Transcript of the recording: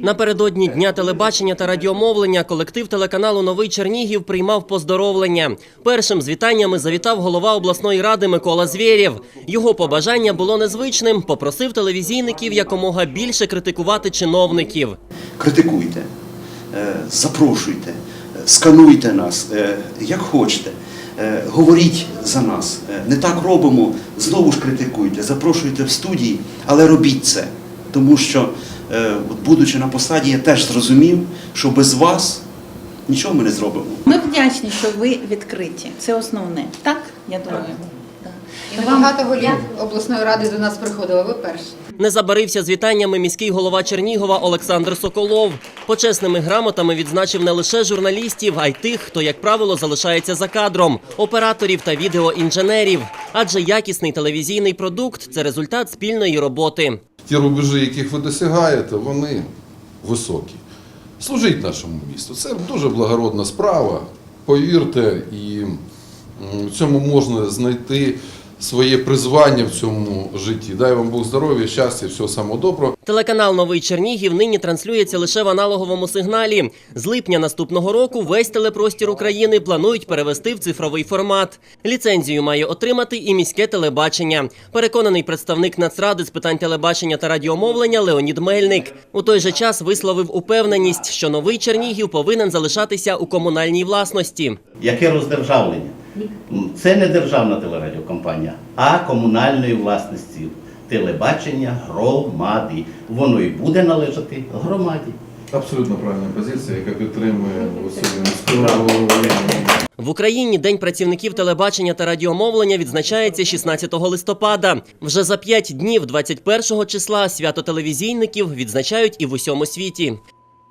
Напередодні дня телебачення та радіомовлення колектив телеканалу Новий Чернігів приймав поздоровлення. Першим з вітаннями завітав голова обласної ради Микола Звєрєв. Його побажання було незвичним. Попросив телевізійників якомога більше критикувати чиновників. критикуйте, е, запрошуйте, е, скануйте нас, е, як хочете. Говоріть за нас. Не так робимо, знову ж критикуйте, запрошуйте в студії, але робіть це. Тому що, будучи на посаді, я теж зрозумів, що без вас нічого ми не зробимо. Ми вдячні, що ви відкриті. Це основне. Так, я думаю. І багато голів обласної ради до нас приходило. Ви перші. Не забарився з вітаннями міський голова Чернігова Олександр Соколов. Почесними грамотами відзначив не лише журналістів, а й тих, хто, як правило, залишається за кадром операторів та відеоінженерів. Адже якісний телевізійний продукт це результат спільної роботи. Ті рубежі, яких ви досягаєте, вони високі. Служіть нашому місту. Це дуже благородна справа. Повірте, і в цьому можна знайти своє призвання в цьому житті. Дай вам Бог здоров'я, щастя, всього самого доброго. Телеканал Новий Чернігів нині транслюється лише в аналоговому сигналі. З липня наступного року весь телепростір України планують перевести в цифровий формат. Ліцензію має отримати і міське телебачення. Переконаний представник Нацради з питань телебачення та радіомовлення Леонід Мельник. У той же час висловив упевненість, що новий Чернігів повинен залишатися у комунальній власності. Яке роздержавлення? Це не державна телерадіокомпанія, а комунальної власності телебачення громади. Воно і буде належати громаді. Абсолютно правильна позиція, яка підтримує Василю В Україні День працівників телебачення та радіомовлення відзначається 16 листопада. Вже за п'ять днів, 21 числа, свято телевізійників відзначають і в усьому світі.